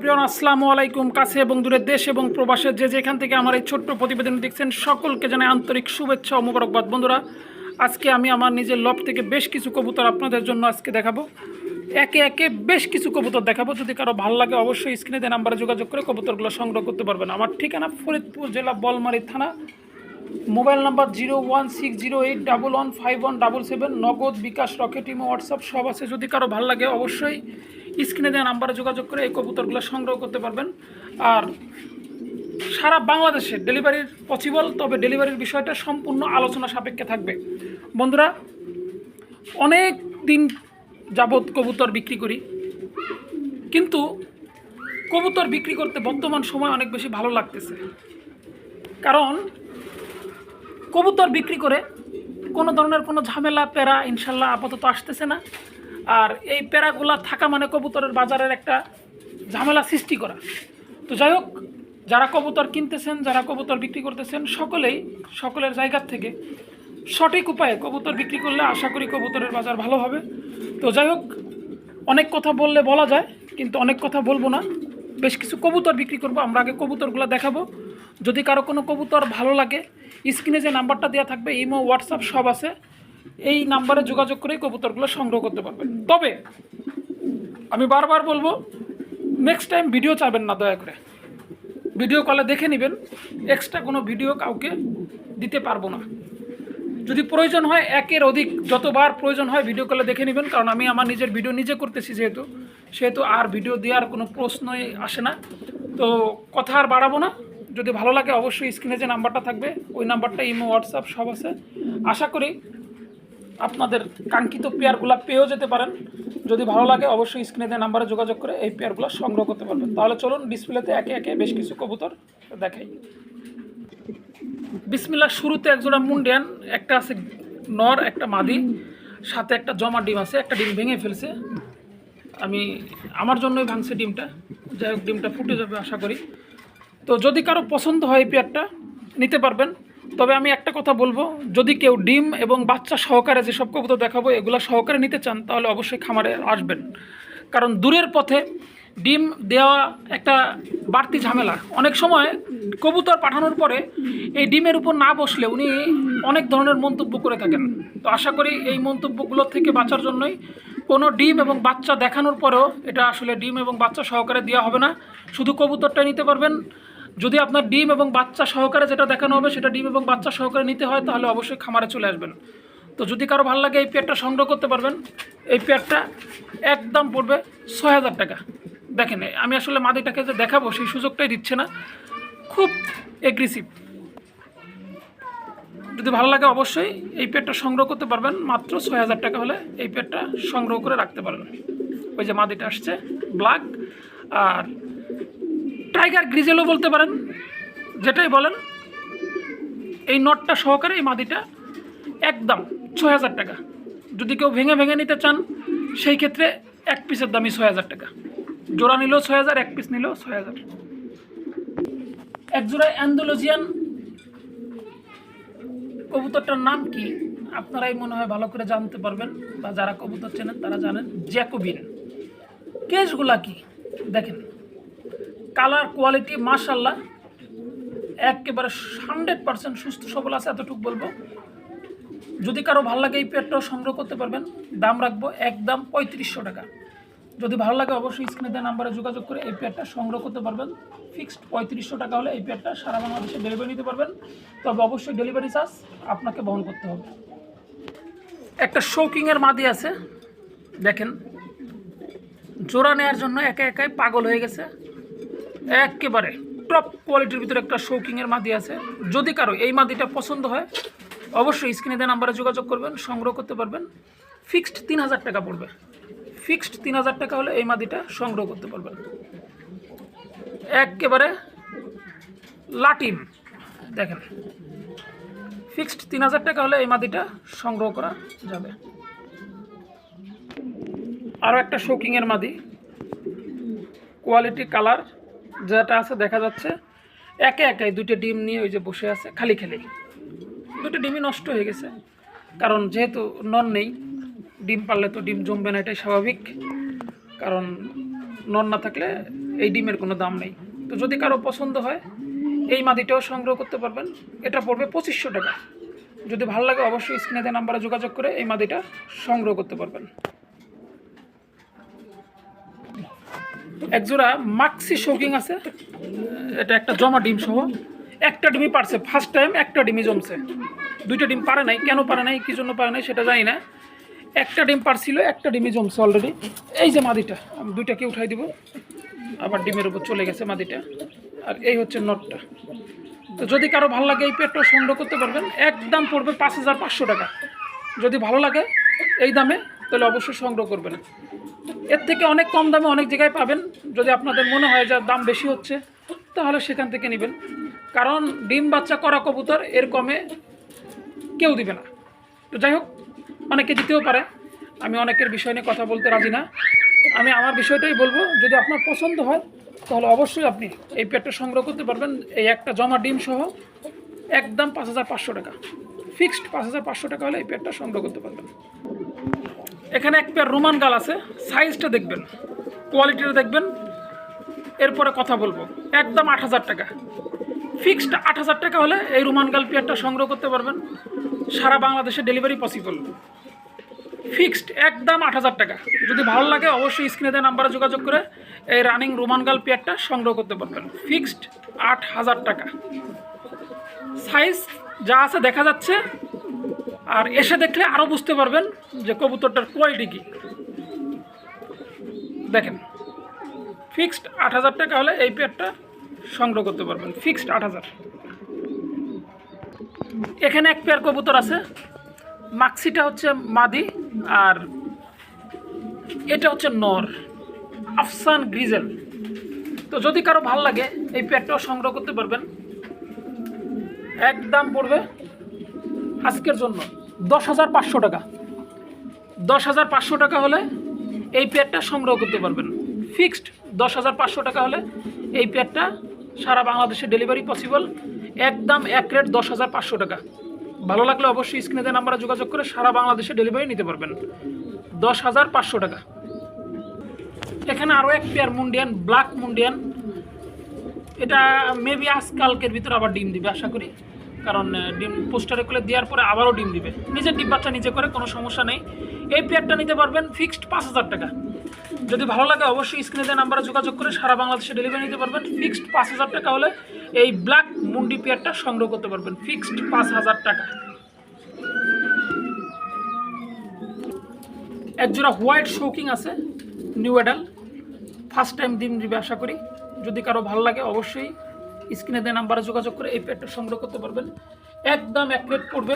প্রিয়ন, আসসালামু আলাইকুম। কাছে এবং দূরের দেশ এবং প্রবাসের যে যেখান থেকে আমার এই ছোট্ট প্রতিবেদন দেখছেন, সকলকে জানাই আন্তরিক শুভেচ্ছা ও মোবারকবাদ। বন্ধুরা, আজকে আমি আমার নিজের লব থেকে বেশ কিছু কবুতর আপনাদের জন্য আজকে দেখাবো। একে একে বেশ কিছু কবুতর দেখাবো। যদি কারও ভালো লাগে, অবশ্যই স্ক্রিনে দেন নাম্বারে যোগাযোগ করে কবুতরগুলো সংগ্রহ করতে পারবেন। আমার ঠিকানা ফরিদপুর জেলা বলমারি থানা। Mobile number zero one six zero eight double one five one double seven. Nagad bKash Rocket imo, WhatsApp সব আছে। যদি কারও ভালো লাগে, অবশ্যই স্ক্রিনে দেওয়া নাম্বারে যোগাযোগ করে এই কবুতরগুলো সংগ্রহ করতে পারবেন। আর সারা বাংলাদেশে ডেলিভারির পসিবল তবে ডেলিভারির বিষয়টা সম্পূর্ণ আলোচনা সাপেক্ষে থাকবে। বন্ধুরা, অনেক দিন যাবৎ কবুতর বিক্রি করি, কিন্তু কবুতর বিক্রি করতে বর্তমান সময় অনেক বেশি ভালো লাগতেছে। কারণ কবুতর বিক্রি করে কোনো ধরনের কোনো ঝামেলা, প্যারা ইনশাল্লাহ আপাতত আসতেছে না। আর এই প্যারাগুলা থাকা মানে কবুতরের বাজারের একটা ঝামেলা সৃষ্টি করা। তো যাই হোক, যারা কবুতর কিনতেছেন, যারা কবুতর বিক্রি করতেছেন, সকলেই, সকলের জায়গার থেকে সঠিক উপায়ে কবুতর বিক্রি করলে আশা করি কবুতরের বাজার ভালো হবে। তো যাই হোক, অনেক কথা বললে বলা যায়, কিন্তু অনেক কথা বলব না। বেশ কিছু কবুতর বিক্রি করব, আমরা আগে কবুতরগুলো দেখাবো। যদি কারও কোনো কবুতর ভালো লাগে, স্ক্রিনে যে নাম্বারটা দেওয়া থাকবে, ইমো, হোয়াটসঅ্যাপ সব আছে। এই নাম্বারে যোগাযোগ করে কবুতরগুলো সংগ্রহ করতে পারবেন। তবে আমি বারবার বলব নেক্সট টাইম ভিডিও চাবেন না, দয়া করে। ভিডিও কলে দেখে নেবেন এক্সট্রা কোনো ভিডিও কাউকে দিতে পারব না। যদি প্রয়োজন হয়, একের অধিক যতবার প্রয়োজন হয় ভিডিও কলে দেখে নেবেন, কারণ আমি আমার নিজের ভিডিও নিজে করতেছি যেহেতু। সেহেতু আর ভিডিও দেওয়ার কোনো প্রশ্নই আসে না। তো কথা আর বাড়াবো না। যদি ভালো লাগে, অবশ্যই স্ক্রিনে যে নাম্বারটা থাকবে, ওই নাম্বারটা ইমো হোয়াটসঅ্যাপ সব আছে। আশা করি আপনাদের কাঙ্ক্ষিত পেয়ারগুলো পেয়েও যেতে পারেন। যদি ভালো লাগে, অবশ্যই স্ক্রিনে দেওয়া নাম্বারে যোগাযোগ করে এই পেয়ারগুলো সংগ্রহ করতে পারবেন। তাহলে চলুন, ডিসপ্লেতে একে একে বেশ কিছু কবুতর দেখাই। বিসমিল্লা শুরুতে একজোড়া মুন্ডিয়ান, একটা আছে নর, একটা মাদি, সাথে একটা জমা ডিম আছে, একটা ডিম ভেঙে ফেলছে। আমি, আমার জন্যই ভাঙছে ডিমটা। যাই হোক, ডিমটা ফুটে যাবে, আশা করি। তো যদি কারও পছন্দ হয় এই পেয়ারটা, নিতে পারবেন। তবে আমি একটা কথা বলব, যদি কেউ ডিম এবং বাচ্চা সহকারে যেসব কবুতর দেখাবো, এগুলো সহকারে নিতে চান, তাহলে অবশ্যই খামারে আসবেন। কারণ দূরের পথে ডিম দেওয়া একটা বাড়তি ঝামেলা। অনেক সময় কবুতর পাঠানোর পরে এই ডিমের উপর না বসলে উনি অনেক ধরনের মন্তব্য করে থাকেন। তো আশা করি এই মন্তব্যগুলো থেকে বাঁচার জন্যই কোনো ডিম এবং বাচ্চা দেখানোর পরেও এটা আসলে ডিম এবং বাচ্চা সহকারে দেওয়া হবে না। শুধু কবুতরটা নিতে পারবেন। যদি আপনার ডিম এবং বাচ্চা সহকারে যেটা দেখানো হবে, সেটা ডিম এবং বাচ্চা সহকারে নিতে হয়, তাহলে অবশ্যই খামারে চলে আসবেন। তো যদি কারও ভালো লাগে, এই পেয়ারটা সংগ্রহ করতে পারবেন। এই পেয়ারটা একদম পড়বে ছয় হাজার টাকা। দেখেন, আমি আসলে মাদিটাকে যে দেখাবো, সেই সুযোগটাই দিচ্ছে না। খুব এগ্রেসিভ যদি ভালো লাগে, অবশ্যই এই পেয়ারটা সংগ্রহ করতে পারবেন। মাত্র ছয় হাজার টাকা হলে এই পেয়ারটা সংগ্রহ করে রাখতে পারবেন ওই যে মাদিটা আসছে ব্ল্যাক আর টাইগার গ্রিজেলও বলতে পারেন, যেটাই বলেন, এই নটটা সহকারে এই মাদিটা একদম ছয় হাজার টাকা। যদি কেউ ভেঙে ভেঙে নিতে চান, সেই ক্ষেত্রে এক পিসের দামই ছয় হাজার টাকা। জোড়া নিলেও ছয় হাজার, এক পিস নিলেও ছয় হাজার। এক জোড়া অ্যান্ডোলজিয়ান কবুতরটার নাম কি? আপনারাই মনে হয় ভালো করে জানতে পারবেন, বা যারা কবুতর চেনেন তারা জানেন, জ্যাকোবিন। কেসগুলা কি? দেখেন। কালার কোয়ালিটি মাশাল্লাহ একেবারে হান্ড্রেড পার্সেন্ট সুস্থ সবল আছে, এতটুকু বলব। যদি কারও ভালো লাগে এই পেয়ারটাও সংগ্রহ করতে পারবেন। দাম রাখব একদম পঁয়ত্রিশশো টাকা। যদি ভালো লাগে অবশ্যই স্ক্রিনে দেওয়া নাম্বারে যোগাযোগ করে এই পেয়ারটা সংগ্রহ করতে পারবেন। ফিক্সড পঁয়ত্রিশশো টাকা হলে এই পেয়ারটা সারা বাংলাদেশে ডেলিভারি নিতে পারবেন। তবে অবশ্যই ডেলিভারি চার্জ আপনাকে বহন করতে হবে। একটা শৌকিংয়ের মাদি আছে। দেখেন, জোড়া নেওয়ার জন্য একা একাই পাগল হয়ে গেছে। একেবারে টপ কোয়ালিটির ভিতরে একটা শৌকিংয়ের মাদি আছে। যদি কারও এই মাদিটা পছন্দ হয়, অবশ্যই স্ক্রিনে দেওয়া নাম্বারে যোগাযোগ করবেন, সংগ্রহ করতে পারবেন। ফিক্সড তিন হাজার টাকা পড়বে। ফিক্সড তিন হাজার টাকা হলে এই মাদিটা সংগ্রহ করতে পারবেন। একেবারে লাটিম। দেখেন ফিক্সড তিন হাজার টাকা হলে এই মাদিটা সংগ্রহ করা যাবে। আরও একটা শৌকিংয়ের মাদি। কোয়ালিটি কালার যেটা আছে দেখা যাচ্ছে, একে একাই দুইটা ডিম নিয়ে ওই যে বসে আছে, খালি খালি। দুটো ডিমই নষ্ট হয়ে গেছে। কারণ যেহেতু নন নেই, ডিম পারলে তো ডিম জমবে না, এটাই স্বাভাবিক। কারণ নন না থাকলে এই ডিমের কোনো দাম নেই। তো যদি কারও পছন্দ হয়, এই মাদিটাও সংগ্রহ করতে পারবেন। এটা পড়বে পঁচিশশো টাকা। যদি ভালো লাগে, অবশ্যই স্ক্রিনে দেওয়া নাম্বারে যোগাযোগ করে এই মাদিটা সংগ্রহ করতে পারবেন। একজোড়া মাক্সি শৌকিং আছে। এটা একটা জমা ডিম সহ। একটা ডিমই পারছে ফার্স্ট টাইম একটা ডিমই জমছে। দুইটা ডিম পারে নাই, কেন পারে নাই, কি জন্য পারে নাই সেটা জানি না। একটা ডিম পারছিল, একটা ডিমই জমছে অলরেডি এই যে মাদিটা, আমি দুইটাকে উঠাই দিব। আবার ডিমের উপর চলে গেছে মাদিটা। আর এই হচ্ছে নটটা তো যদি কারও ভালো লাগে এই পেটটা সংগ্রহ করতে পারবেন, একদম পড়বে পাঁচ হাজার পাঁচশো টাকা। যদি ভালো লাগে এই দামে, তাহলে অবশ্যই সংগ্রহ করবেন। এর থেকে অনেক কম দামে অনেক জায়গায় পাবেন। যদি আপনাদের মনে হয় যে দাম বেশি হচ্ছে, তাহলে সেখান থেকে নেবেন। কারণ ডিম বাচ্চা করা কবুতর, এর কমে কেউ দিবে না। তো যাই হোক, অনেকে দিতেও পারে। আমি অনেকের বিষয় নিয়ে কথা বলতে রাজি না। আমি আমার বিষয়টাই বলব, যদি আপনার পছন্দ হয়, তাহলে অবশ্যই আপনি এই পেটটা সংগ্রহ করতে পারবেন। এই একটা জমা ডিম সহ একদম পাঁচ হাজার পাঁচশো টাকা। ফিক্সড পাঁচ হাজার পাঁচশো টাকা হলে এই পেটটা সংগ্রহ করতে পারবেন। এখানে এক পেয়ার রোমান গাল আছে সাইজটা দেখবেন কোয়ালিটিটা দেখবেন, এরপরে কথা বলব। একদম আট হাজার টাকা। ফিক্সড আট হাজার টাকা হলে এই রোমান গাল পেয়ারটা সংগ্রহ করতে পারবেন। সারা বাংলাদেশে ডেলিভারি পসিবল ফিক্সড একদম আট হাজার টাকা। যদি ভালো লাগে, অবশ্যই স্ক্রিনে দেওয়া নাম্বারে যোগাযোগ করে এই রানিং রোমান গাল পেয়ারটা সংগ্রহ করতে পারবেন। ফিক্সড আট হাজার টাকা। সাইজ যা আছে দেখা যাচ্ছে আর এসে দেখলে আরও বুঝতে পারবেন যে কবুতরটার কোয়ালিটি কী। দেখেন ফিক্সড আট হাজার টাকা হলে এই পেয়ারটা সংগ্রহ করতে পারবেন ফিক্সড আট হাজার। এখানে এক পেয়ার কবুতর আছে মাক্সিটা হচ্ছে মাদি আর এটা হচ্ছে নর, আফসান গ্রিজেল। তো যদি কারও ভালো লাগে, এই পেয়ারটাও সংগ্রহ করতে পারবেন। একদম পড়বে আজকের জন্য। দশ হাজার পাঁচশো টাকা। দশ হাজার পাঁচশো টাকা হলে এই পেয়ারটা সংগ্রহ করতে পারবেন। ফিক্সড দশ হাজার পাঁচশো টাকা হলে এই পেয়ারটা সারা বাংলাদেশে ডেলিভারি পসিবল। একদম এক রেট দশ হাজার পাঁচশো টাকা। ভালো লাগলে অবশ্যই স্ক্রিনে দেওয়া নাম্বারে যোগাযোগ করে সারা বাংলাদেশে ডেলিভারি নিতে পারবেন। দশ হাজার পাঁচশো টাকা। এখানে আরও এক পেয়ার মুন্ডিয়ান, ব্ল্যাক মুন্ডিয়ান। এটা মেবি আজকালকের ভিতরে আবার ডিম দিবে, আশা করি। কারণ ডিম পোস্টারে করে দেওয়ার পরে আবারও ডিম দিবে। নিজের ডিম বাচ্চা নিজে করে কোনো সমস্যা নেই। এই পেয়ারটা নিতে পারবেন ফিক্সড পাঁচ হাজার টাকা। যদি ভালো লাগে অবশ্যই স্ক্রিনে দেওয়া নাম্বারে যোগাযোগ করে সারা বাংলাদেশে ডেলিভারি নিতে পারবেন। ফিক্সড পাঁচ হাজার টাকা হলে এই ব্ল্যাক মুন্ডি পেয়ারটা সংগ্রহ করতে পারবেন। ফিক্সড পাঁচ হাজার টাকা। একজোড়া হোয়াইট শৌকিং আছে, নিউ অ্যাডাল ফার্স্ট টাইম ডিম দিবে আশা করি। যদি কারও ভালো লাগে অবশ্যই স্ক্রিনে দেওয়া নাম্বারে যোগাযোগ করে এই পেয়ারটা সংগ্রহ করতে পারবেন। একদম এক প্লেট পড়বে।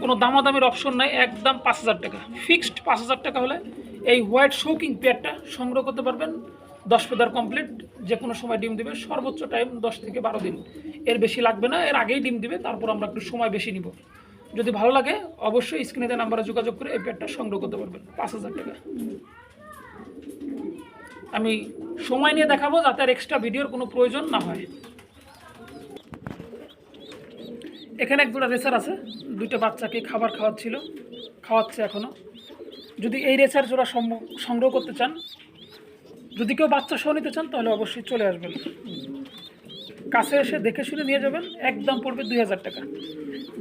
কোনো দামাদামির অপশন নাই। একদম পাঁচ হাজার টাকা। ফিক্সড পাঁচ হাজার টাকা হলে এই হোয়াইট শৌকিং পেয়ারটা সংগ্রহ করতে পারবেন। দশ পেদার কমপ্লিট। যে কোনো সময় ডিম দেবে। সর্বোচ্চ টাইম দশ থেকে বারো দিন। এর বেশি লাগবে না। এর আগেই ডিম দিবে। তারপর আমরা একটু সময় বেশি নিব। যদি ভালো লাগে, অবশ্যই স্ক্রিনে দেওয়া নাম্বারে যোগাযোগ করে এই পেয়ারটা সংগ্রহ করতে পারবেন। পাঁচ হাজার টাকা। আমি সময় নিয়ে দেখাবো যাতে আর এক্সট্রা ভিডিওর কোনো প্রয়োজন না হয়। এখানে এক দুটা রেসার আছে, দুইটা বাচ্চাকে খাবার খাওয়াচ্ছিল, খাওয়াচ্ছে এখনও যদি এই রেসার জোড়া সংগ্রহ করতে চান, যদি কেউ বাচ্চা সহ নিতে চান, তাহলে অবশ্যই চলে আসবেন। কাছে এসে দেখে শুনে নিয়ে যাবেন, একদম পড়বে দুই হাজার টাকা।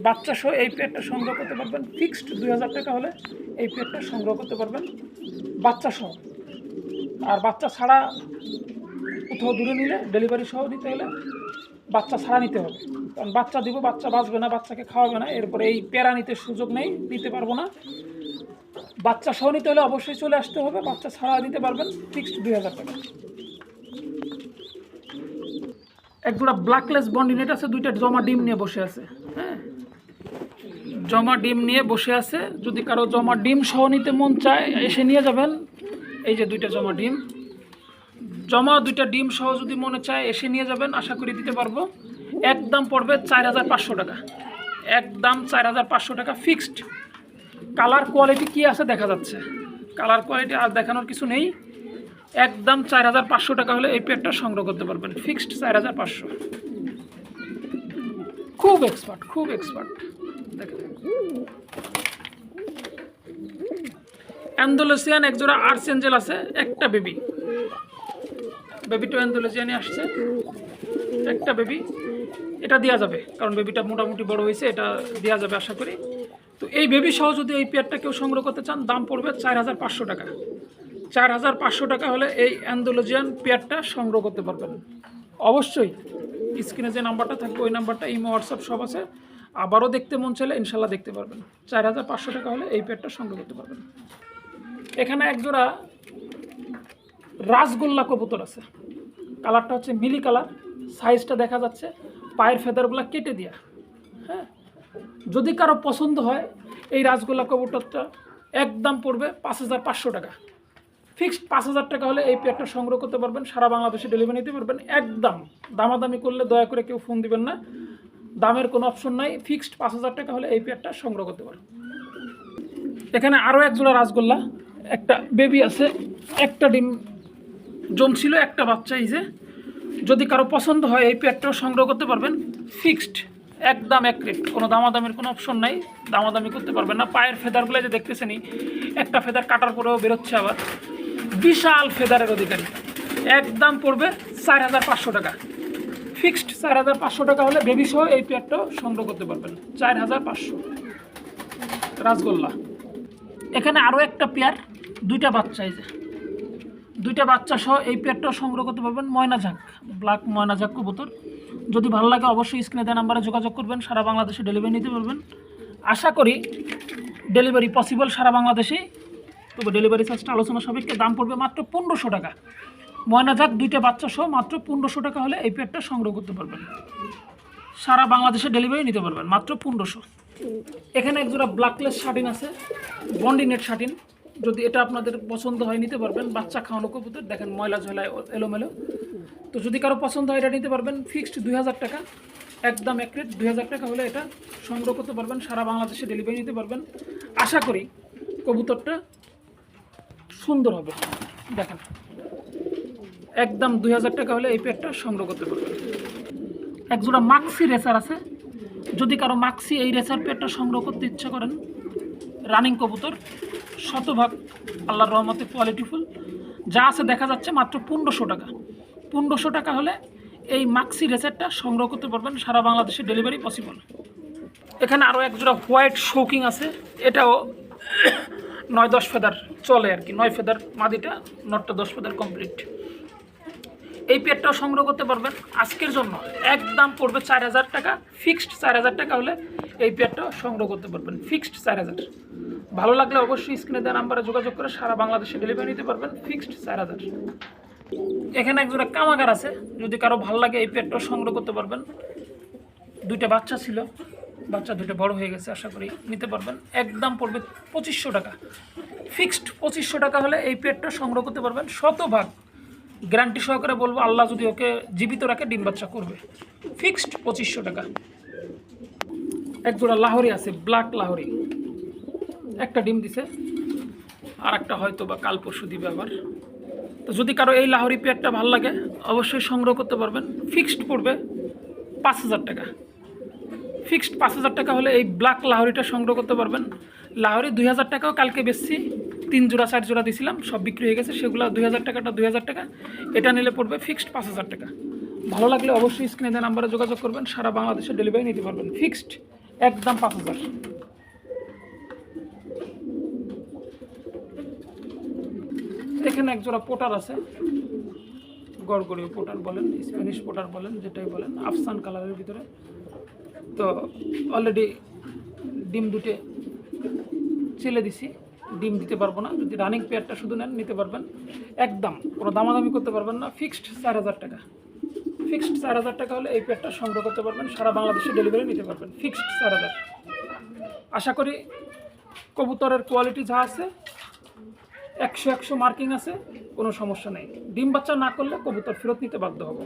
বাচ্চা সহ এই পেটটা সংগ্রহ করতে পারবেন ফিক্সড দুই হাজার টাকা হলে এই পেটটা সংগ্রহ করতে পারবেন, বাচ্চা সহ। আর বাচ্চা ছাড়া কোথাও দূরে নিলে ডেলিভারি সহ নিতে হলে বাচ্চা ছাড়া নিতে হবে। কারণ বাচ্চা দিব, বাচ্চা বাঁচবে না, বাচ্চাকে খাওয়াবে না, এরপরে এই প্যারা নিতে সুযোগ নেই, নিতে পারব না। বাচ্চা সহ নিতে হলে অবশ্যই চলে আসতে হবে, বাচ্চা ছাড়া নিতে পারবেন ফিক্সড দুই হাজার টাকা। এক দুটা ব্ল্যাকলেস বন্ডিনেট আছে, দুইটা জমা ডিম নিয়ে বসে আছে হ্যাঁ? জমা ডিম নিয়ে বসে আছে, যদি কারও জমা ডিম সহ নিতে মন চায়, এসে নিয়ে যাবেন। এই যে দুইটা জমা ডিম। জমা দুইটা ডিম সহ যদি মনে চায় এসে নিয়ে যাবেন, আশা করি দিতে পারব। একদম পড়বে চার হাজার পাঁচশো টাকা। একদম চার হাজার পাঁচশো টাকা ফিক্সড কালার কোয়ালিটি কি আছে দেখা যাচ্ছে। কালার কোয়ালিটি আর দেখানোর কিছু নেই। একদম চার হাজার পাঁচশো টাকা হলে এই পেটটা সংগ্রহ করতে পারবেন। ফিক্সড চার হাজার পাঁচশো। খুব এক্সপার্ট খুব এক্সপার্ট দেখেন। অ্যান্ডোলেসিয়ান একজোড়া আর্সেঞ্জেল আছে, একটা বেবি। বেবিটা অ্যান্ডোলজিয়ানে আসছে। একটা বেবি এটা দেওয়া যাবে, কারণ বেবিটা মোটামুটি বড় হয়েছে, এটা দেওয়া যাবে আশা করি। তো এই বেবি সহ যদি এই পেয়ারটা কেউ সংগ্রহ করতে চান, দাম পড়বে চার হাজার পাঁচশো টাকা। চার হাজার পাঁচশো টাকা হলে এই অ্যান্ডোলজিয়ান পেয়ারটা সংগ্রহ করতে পারবেন। অবশ্যই, স্ক্রিনে যে নাম্বারটা থাকবে, ওই নাম্বারটা, ইমো, হোয়াটসঅ্যাপ সব আছে। আবারও দেখতে মন চাইলে ইনশাল্লাহ দেখতে পারবেন। চার হাজার পাঁচশো টাকা হলে এই পেয়ারটা সংগ্রহ করতে পারবেন। এখানে একজোড়া রাসগোল্লা কবুতর আছে। কালারটা হচ্ছে মিলি কালার, সাইজটা দেখা যাচ্ছে, পায়ের ফেদারগুলো কেটে দেওয়া হ্যাঁ? যদি কারও পছন্দ হয়, এই রাসগোল্লা কবুতরটা একদম পড়বে পাঁচ হাজার পাঁচশো টাকা। ফিক্সড পাঁচ হাজার টাকা হলে এই পেয়ারটা সংগ্রহ করতে পারবেন, সারা বাংলাদেশে ডেলিভারি নিতে পারবেন, একদম। দামাদামি করলে দয়া করে কেউ ফোন দিবেন না। দামের কোনো অপশন নাই, ফিক্সড পাঁচ হাজার টাকা হলে এই পেয়ারটা সংগ্রহ করতে পারবেন। এখানে আরও এক জোড়া রাসগোল্লা একটা বেবি আছে, একটা ডিম জমছিল, একটা বাচ্চা এই যে। যদি কারও পছন্দ হয় এই পেয়ারটাও সংগ্রহ করতে পারবেন। ফিক্সড একদম এক রেট কোনো দামাদামির কোনো অপশন নাই, দামাদামি করতে পারবেন না। পায়ের ফেদারগুলো যে দেখতেছেনই, একটা ফেদার কাটার পরেও বেরোচ্ছে আবার। বিশাল ফেদারের অধিকারী, একদম পড়বে চার হাজার পাঁচশো টাকা। ফিক্সড চার হাজার পাঁচশো টাকা হলে বেবি সহ এই পেয়ারটাও সংগ্রহ করতে পারবেন। চার হাজার পাঁচশো। রাসগোল্লা। এখানে আরও একটা পেয়ার দুইটা বাচ্চা এই যে। দুইটা বাচ্চা সহ এই পেয়ারটাও সংগ্রহ করতে পারবেন ময়না ঝাঁক ব্ল্যাক ময়না ঝাঁক কবুতর। যদি ভালো লাগে অবশ্যই স্ক্রিনে দেওয়া নাম্বারে যোগাযোগ করবেন, সারা বাংলাদেশে ডেলিভারি নিতে পারবেন। আশা করি ডেলিভারি পসিবল সারা বাংলাদেশেই তবে ডেলিভারি চার্জটা আলোচনা সাপেক্ষে দাম পড়বে মাত্র পনেরোশো টাকা। ময়না ঝাঁক দুইটা বাচ্চা সহ মাত্র পনেরোশো টাকা হলে এই পেয়ারটা সংগ্রহ করতে পারবেন। সারা বাংলাদেশে ডেলিভারি নিতে পারবেন, মাত্র পনেরোশো। এখানে একজোড়া ব্ল্যাকলেস শার্টিন আছে বন্ডিনেট শার্টিন। যদি এটা আপনাদের পছন্দ হয়, নিতে পারবেন। বাচ্চা খাওয়ানো কবুতর, দেখেন ময়লা ঝোলায় এলোমেলো। তো যদি কারও পছন্দ হয়, এটা নিতে পারবেন। ফিক্সড দুই হাজার টাকা, একদম এক রেট দুই হাজার টাকা হলে এটা সংগ্রহ করতে পারবেন। সারা বাংলাদেশে ডেলিভারি নিতে পারবেন। আশা করি কবুতরটা সুন্দর হবে। দেখেন, একদম দুই হাজার টাকা হলে এই পেটটা সংগ্রহ করতে পারবেন। একজোড়া মাক্সি রেসার আছে। যদি কারও মাক্সি এই রেসার পেটটা সংগ্রহ করতে ইচ্ছা করেন রানিং কবুতর শতভাগ আল্লাহর রহমতে কোয়ালিটিফুল যা আছে দেখা যাচ্ছে মাত্র পনেরোশো টাকা। পনেরোশো টাকা হলে এই মাক্সি রেসারটা সংগ্রহ করতে পারবেন, সারা বাংলাদেশে ডেলিভারি পসিবল এখানে আরও একজোড়া হোয়াইট শৌকিং আছে, এটাও নয় দশ ফেদার চলে আর কি, নয় ফেদার মাদিটা, নটটা দশ ফেদার কমপ্লিট এই পেটটাও সংগ্রহ করতে পারবেন। আজকের জন্য একদম পড়বে চার হাজার টাকা ফিক্সড চার হাজার টাকা হলে এই পেটটাও সংগ্রহ করতে পারবেন। ফিক্সড চার হাজার। ভালো লাগলে অবশ্যই স্ক্রিনে দেওয়া নাম্বারে যোগাযোগ করে সারা বাংলাদেশে ডেলিভারি নিতে পারবেন। ফিক্সড চার হাজার। এখানে একজোড়া কামাগার আছে। যদি কারও ভালো লাগে এই পেটটাও সংগ্রহ করতে পারবেন। দুইটা বাচ্চা ছিল। বাচ্চা দুটো বড় হয়ে গেছে, আশা করি নিতে পারবেন। একদম পড়বে পঁচিশশো টাকা। ফিক্সড পঁচিশশো টাকা হলে এই পেটটা সংগ্রহ করতে পারবেন। শতভাগ গ্যারান্টি সহকারে বলব, আল্লাহ যদি ওকে জীবিত রাখে, ডিম বাচ্চা করবে। ফিক্সড পঁচিশশো টাকা। এক জোড়া লাহরি আছে ব্ল্যাক লাহরি। একটা ডিম দিছে আর একটা হয়তো বা কাল পরশু দিবে আবার। তো যদি কারও এই লাহরি পেয়ারটা ভালো লাগে, অবশ্যই সংগ্রহ করতে পারবেন। ফিক্সড পড়বে পাঁচ হাজার টাকা। ফিক্সড পাঁচ হাজার টাকা হলে এই ব্ল্যাক লাহরিটা সংগ্রহ করতে পারবেন। লাহরি দুই হাজার টাকাও কালকে বেচছি। তিন জোড়া, চার জোড়া দিছিলাম, সব বিক্রি হয়ে গেছে। সেগুলো দুই হাজার টাকাটা দুই হাজার টাকা। এটা নিলে পড়বে ফিক্সড পাঁচ হাজার টাকা। ভালো লাগলে অবশ্যই স্ক্রিনে নাম্বারে যোগাযোগ করবেন। সারা বাংলাদেশে ডেলিভারি নিতে পারবেন। ফিক্সড একদম পাঁচ হাজার। এখানে এক জোড়া পোটার আছে। গড়গড়ীয় পোটার বলেন, স্প্যানিশ পোটার বলেন, যেটাই বলেন, আফসান কালারের ভিতরে। তো অলরেডি ডিম দুটে চেলে দিছি, ডিম দিতে পারব না। যদি রানিং পেয়ারটা শুধু নেন, নিতে পারবেন। একদম, কোনো দামাদামি করতে পারবেন না। ফিক্সড চার হাজার টাকা। ফিক্সড চার হাজার টাকা হলে এই প্যাডটা সংগ্রহ করতে পারবেন, সারা বাংলাদেশে ডেলিভারি নিতে পারবেন ফিক্সড চার হাজার। আশা করি কবুতরের কোয়ালিটি যা আছে, একশো একশো মার্কিং আছে, কোনো সমস্যা নেই। ডিম বাচ্চা না করলে কবুতর ফেরত নিতে বাধ্য হব।